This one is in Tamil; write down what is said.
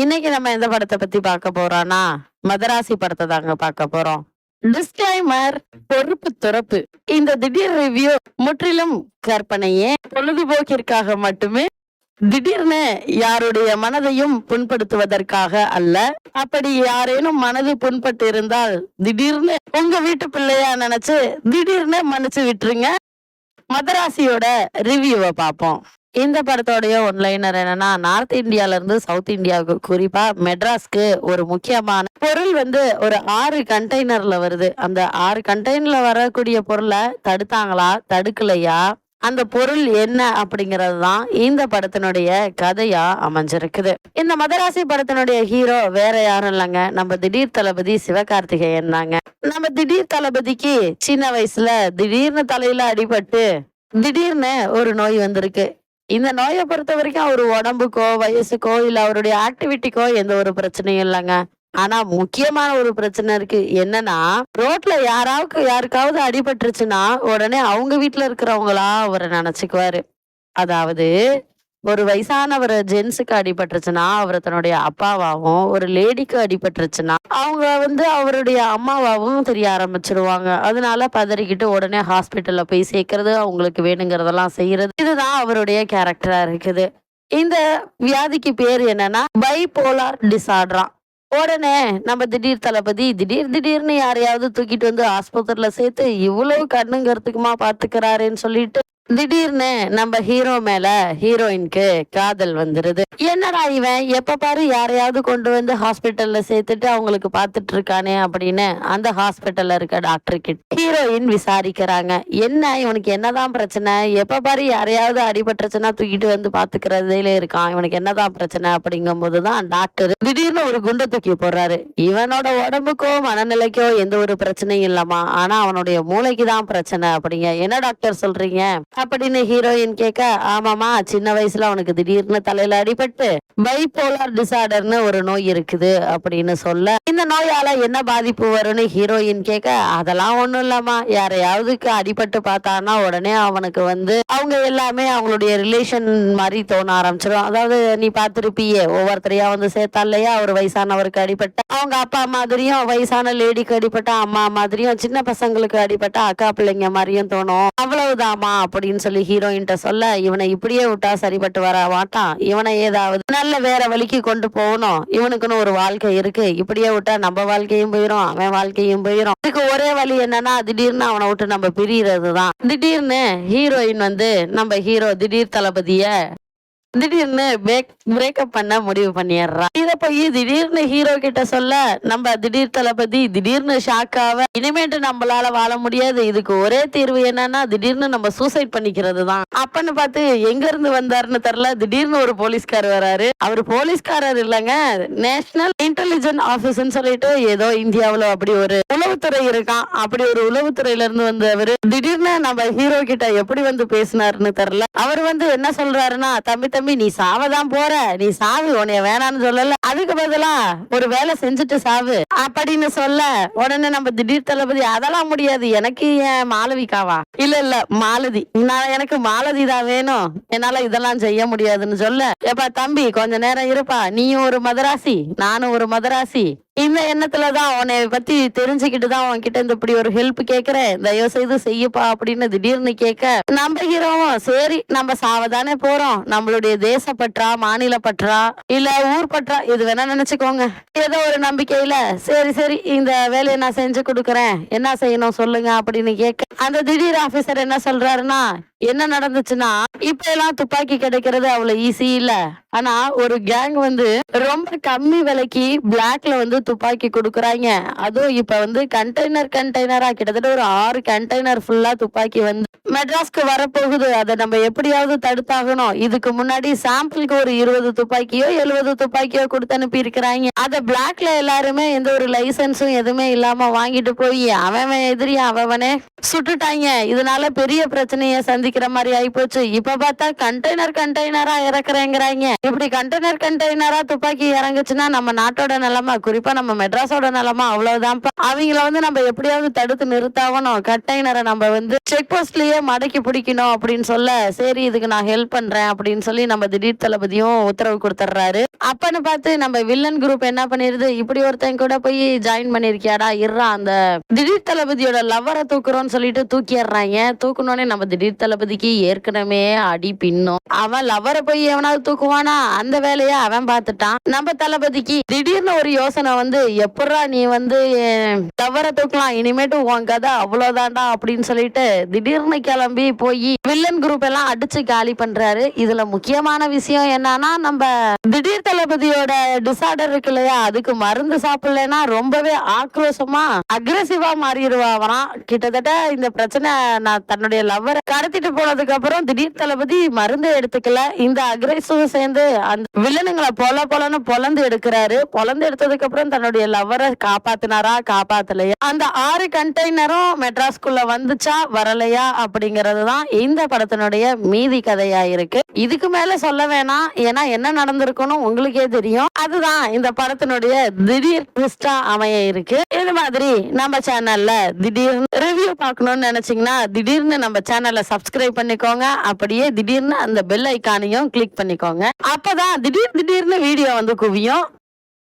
இன்னைக்கு நம்ம எந்த படத்தை பத்தி பார்க்க போறோம்னா மதராசி படத்தை தாங்க பார்க்க போறோம். டிஸ்க்ளைமர் பொறுப்பு துறப்பு. இந்த திடீர் ரிவ்யூ முற்றிலும் கற்பனையே பொழுதுபோக்கிற்காக மட்டுமே திடீர்னு யாருடைய மனதையும் புண்படுத்துவதற்காக அல்ல. அப்படி யாரேனும் மனது புண்பட்டு இருந்தால் திடீர்னு உங்க வீட்டு பிள்ளையா நினைச்சு திடீர்னு மன்னிச்சு விட்டுருங்க. மதராசியோட ரிவ்யூவை பார்ப்போம். இந்த படத்தோடைய ஒன்லைனர் என்னன்னா நார்த் இந்தியால இருந்து சவுத் இந்தியாவுக்கு குறிப்பா மெட்ராஸ்க்கு ஒரு முக்கியமான பொருள் வந்து ஒரு ஆறு கண்டெய்னர்ல வருது. அந்த ஆறு கண்டெய்னர்ல வரக்கூடிய பொருளை தடுத்தாங்களா தடுக்கலையா அந்த பொருள் என்ன அப்படிங்கிறது தான் இந்த படத்தினுடைய கதையா அமைஞ்சிருக்குது. இந்த மதராசி படத்தினுடைய ஹீரோ வேற யாரும் இல்லைங்க. நம்ம திடீர் தளபதி சிவகார்த்திகேயன் தாங்க. நம்ம திடீர் தளபதிக்கு சின்ன வயசுல திடீர்னு தலையில அடிபட்டு திடீர்னு ஒரு நோய் வந்திருக்கு. இந்த நோயை பொறுத்த வரைக்கும் அவர் உடம்புக்கோ வயசுக்கோ இல்ல அவருடைய ஆக்டிவிட்டிக்கோ எந்த ஒரு பிரச்சனையும் இல்லைங்க. ஆனா முக்கியமான ஒரு பிரச்சனை இருக்கு. என்னன்னா ரோட்ல யாராவுக்கு யாருக்காவது அடிபட்டுருச்சுன்னா உடனே அவங்க வீட்டுல இருக்கிறவங்களா அவரை நினைச்சுக்குவாரு. அதாவது ஒரு வயசானவர் ஜென்ஸுக்கு அடிபட்டுருச்சுன்னா அவர் தன்னுடைய அப்பாவாகவும் ஒரு லேடிக்கு அடிபட்டுருச்சுன்னா அவங்க வந்து அவருடைய அம்மாவாகவும் தெரிய ஆரம்பிச்சிருவாங்க. அதனால பதறிக்கிட்டு உடனே ஹாஸ்பிட்டலில் போய் சேர்க்கறது அவங்களுக்கு வேணுங்கிறதெல்லாம் செய்யறது. இதுதான் அவருடைய கேரக்டராக இருக்குது. இந்த வியாதிக்கு பேர் என்னன்னா பைபோலார் டிசார்டரா உடனே நம்ம திடீர் தளபதி திடீர் திடீர்னு யாரையாவது தூக்கிட்டு வந்து ஆஸ்பத்திரியில சேர்த்து இவ்வளவு கண்ணுங்கிறதுக்குமா பாத்துக்கிறாருன்னு சொல்லிட்டு திடீர்னு நம்ம ஹீரோ மேல ஹீரோயின்க்கு காதல் வந்துருது. என்னடா இவன்? எப்ப பாரு யாரையாவது கொண்டு வந்து ஹாஸ்பிட்டல்ல சேர்த்துட்டு அவங்களுக்கு பாத்துட்டு இருக்கானே அப்படின்னு அந்த ஹாஸ்பிட்டல்ல இருக்க டாக்டர் கிட்ட ஹீரோயின் விசாரிக்கிறாங்க. என்ன? இவனுக்கு என்னதான் பிரச்சனை? எப்ப பாரு யாரையாவது அடிபட்டுருச்சுன்னா தூக்கிட்டு வந்து பாத்துக்கிறதுல இருக்கான். இவனுக்கு என்னதான் பிரச்சனை அப்படிங்கும் போதுதான் டாக்டர் திடீர்னு ஒரு குண்டை தூக்கி போடுறாரு. இவனோட உடம்புக்கோ மனநிலைக்கோ எந்த ஒரு பிரச்சனையும் இல்லம்மா. ஆனா அவனுடைய மூளைக்கு தான் பிரச்சனை அப்படிங்க. என்ன டாக்டர் சொல்றீங்க? அப்படின்னு ஹீரோயின் கேட்க ஆமாமா சின்ன வயசுல அவனுக்கு திடீர்னு தலையில அடிபட்டு பைபோலார் டிசார்டர்னு ஒரு நோய் இருக்குது அப்படின்னு சொல்ல இந்த நோயால என்ன பாதிப்பு வரும்னு ஹீரோயின் கேட்க அதெல்லாம் ஒண்ணும் இல்லம்மா. யாரையாவதுக்கு அடிபட்டு பார்த்தான்னா உடனே அவனுக்கு வந்து அவங்க எல்லாமே அவங்களுடைய ரிலேஷன் மாதிரி தோண ஆரம்பிச்சிடும் அதாவது நீ பார்த்திருப்பியே ஒவ்வொருத்தரையா வந்து சேர்த்தா இல்லையா? ஒரு வயசானவருக்கு அடிபட்ட அவங்க அப்பா மாதிரியும் வயசான லேடிக்கு அடிபட்ட அம்மா மாதிரியும் சின்ன பசங்களுக்கு அடிபட்ட அக்கா பிள்ளைங்க மாதிரியும் தோணும். அவ்வளவுதாமா அப்படின்னு சொல்லி ஹீரோயின்ட்ட சொல்ல இவனை இப்படியே விட்டா சரிப்பட்டு வர மாட்டான் இவனை ஏதாவது நல்ல வேற வழிக்கு கொண்டு போகணும். இவனுக்குன்னு ஒரு வாழ்க்கை இருக்கு. இப்படியே விட்டா நம்ம வாழ்க்கையும் போயிடும் அவன் வாழ்க்கையும் போயிடும் இதுக்கு ஒரே வழி என்னன்னா திடீர்னு அவனை விட்டு நம்ம பிரியறது தான் திடீர்னு ஹீரோயின் வந்து நம்ம ஹீரோ திடீர் தளபதிய திடீர்னு பிரேக்கப் பண்ண முடிவு பண்ணிடுறான் இத போய் திடீர்னு ஹீரோ கிட்ட சொல்ல நம்ம திடீர் தளபதி திடீர்னு ஷாக் இனிமேட்டு நம்மளால வாழ முடியாது. இதுக்கு ஒரே தீர்வு என்னன்னா திடீர்னு நம்ம சூசைட் பண்ணிக்கிறது தான் அப்பன்னு பார்த்து எங்க இருந்து வந்தாருன்னு தெரியல திடீர்னு ஒரு போலீஸ்கார் வராரு. அவர் போலீஸ்காரர் இல்லைங்க நேஷனல் இன்டெலிஜென்ட் ஆபீஸ்ன்னு சொல்லிட்டு ஏதோ இந்தியாவில் அப்படி ஒரு உளவுத்துறை இருக்கான். அப்படி ஒரு உளவுத்துறையில இருந்து வந்தவர். திடீர்னு நம்ம ஹீரோ கிட்ட எப்படி வந்து பேசினாருன்னு தெரியல. அவர் வந்து என்ன சொல்றாருன்னா தம்பி தம்பி நீ சாவதான் போற. நீ சாவு உன்னைய வேணாம்னு சொல்லல. அதுக்கு பதிலா ஒரு வேலை செஞ்சுட்டு சாவு. அப்படின்னு சொல்ல உடனே நம்ம திடீர் தளபதி அதெல்லாம் முடியாது. எனக்கு ஏன் மாளவிகாவா இல்ல இல்ல மாலதி. நான் எனக்கு மாலதி தான் வேணும். என்னால இதெல்லாம் செய்ய முடியாதுன்னு சொல்ல. ஏப்பா தம்பி கொஞ்ச நேரம் இருப்பா. நீயும் ஒரு மதராசி நானும் ஒரு மதராசி. இந்த எண்ணத்துலதான் உன்னை பத்தி தெரிஞ்சுக்கிட்டு தான் உன்கிட்ட இந்த இப்படி ஒரு ஹெல்ப் கேக்குறேன். தயவு செய்து செய்யப்பா அப்படின்னு திடீர்னு கேட்க நம்ம ஹீரோவும் சரி நம்ம சாவதானே போறோம். நம்மளுடைய தேசப்பற்றா மாநில பற்றா இல்ல ஊர் பற்றா இது வேணா நினைச்சுக்கோங்க. ஏதோ ஒரு நம்பிக்கையில சரி சரி இந்த வேலையை நான் செஞ்சு கொடுக்குறேன். என்ன செய்யணும் சொல்லுங்க. அப்படின்னு கேட்க அந்த திடீர் ஆபீசர் என்ன சொல்றாருன்னா என்ன நடந்துச்சுன்னா இப்ப எல்லாம் துப்பாக்கி கிடைக்கிறது அவ்வளவு ஈஸி இல்ல. ஆனா ஒரு கேங் வந்து ரொம்ப கம்மி விலைக்கு பிளாக்ல வந்து துப்பாக்கி கொடுக்குறாங்க. அதுவும் இப்ப வந்து கண்டெய்னர் கண்டெய்னரா கிட்டத்தட்ட ஒரு ஆறு கண்டெய்னர் ஃபுல்லா துப்பாக்கி வந்து மெட்ராஸ்க்கு வரப்போகுது. அதை நம்ம எப்படியாவது தடுத்தாகணும். இதுக்கு முன்னாடி சாம்பிளுக்கு ஒரு இருபது துப்பாக்கியோ எழுபது துப்பாக்கியோ கொடுத்து அனுப்பி இருக்கிறாங்க அதை பிளாக்ல எல்லாருமே எந்த ஒரு லைசன்ஸும் எதுவுமே இல்லாம வாங்கிட்டு போய் அவன் எதிரி அவனே சுட்டுட்டாங்க. இதனால பெரிய பிரச்சனையை சந்திக்கிற மாதிரி ஆயிப்போச்சு. இப்ப பார்த்தா கண்டெய்னர் கண்டெய்னரா இறக்குறேங்கிறாங்க. இப்படி கண்டெய்னர் கண்டெய்னரா துப்பாக்கி இறங்குச்சுன்னா நம்ம நாட்டோட நிலமா குறிப்பா நம்ம மெட்ராஸோட நிலமா அவ்வளவுதான் அவங்கள வந்து நம்ம எப்படியாவது தடுத்து நிறுத்தாகணும். கண்டெய்னரை நம்ம வந்து செக் போஸ்ட்லயே மடக்கி பிடிக்கணும் அப்படின்னு சொல்ல சரி இதுக்கு நான் ஹெல்ப் பண்றேன் அப்படின்னு சொல்லி நம்ம திடீர் தளபதியும் உத்தரவு கொடுத்துட்றாரு. அப்பன்னு பார்த்து நம்ம வில்லன் குரூப் என்ன பண்ணிருது? இப்படி ஒருத்தன் கூட போய் ஜாயின் பண்ணிருக்கியாடா இருறா அந்த திடீர் தளபதியோட லவ்வரை தூக்குறோம்னு சொல்லிட்டு தூக்கிடுறாங்க. தூக்கணும்னே நம்ம திடீர் தளபதிக்கு ஏற்கனவே அடி பின்னும். அவன் லவ்வரை போய் எவனாவது தூக்குவானா? அந்த வேலையை அவன் பார்த்துட்டான். நம்ம தளபதிக்கு திடீர்னு ஒரு யோசனை வந்து எப்படா நீ வந்து லவ்வரை தூக்கலாம்? இனிமேட்டு உன் கதை அவ்வளவுதான்டா அப்படின்னு சொல்லிட்டு திடீர்னு கிளம்பி போய் வில்லன் குரூப் எல்லாம் அடிச்சு காலி பண்றாரு. இதுல முக்கியமான விஷயம் என்னன்னா நம்ம திடீர் தளபதியோட டிசார்டர் இருக்கு இல்லையா அதுக்கு மருந்து சாப்பிடலன்னா ரொம்பவே ஆக்ரோஷமா அக்ரெசிவா மாறிடுவாராம் கிட்டத்தட்ட இந்த பிரச்சனை நான் தன்னுடைய லவ்வரை கடத்திட்டு போனதுக்கு அப்புறம் திடீர் தளபதி மருந்து எடுத்துக்கல. இந்த அக்ரெசிவ் சேர்ந்து அந்த வில்லனுங்களை பொல பொலன்னு பொலந்து எடுக்கிறாரு. பொலந்து எடுத்ததுக்கு அப்புறம் தன்னுடைய லவ்வரை காப்பாத்தினாரா காப்பாத்தலையா? அந்த ஆறு கண்டெய்னரும் மெட்ராஸ்குள்ள வந்துச்சா வரலையா? அப்படிங்கிறது தான் இந்த படத்தினுடைய மீதி கதையா இருக்கு. இதுக்கு மேல சொல்ல வேணாம். ஏன்னா என்ன நடந்திருக்குன்னு உங்களுக்கே தெரியும். அதுதான் இந்த படத்தினுடைய திடீர் ட்விஸ்டா அமைய இருக்கு. இது மாதிரி நம்ம சேனல்ல திடீர்னு ரிவ்யூ பார்க்கணும்னு நினைச்சீங்கன்னா திடீர்னு நம்ம சேனல்ல சப்ஸ்கிரைப் பண்ணிக்கோங்க. அப்படியே திடீர்னு அந்த பெல் ஐக்கானையும் கிளிக் பண்ணிக்கோங்க. அப்பதான் திடீர் திடீர்னு வீடியோ வந்து குவியும்.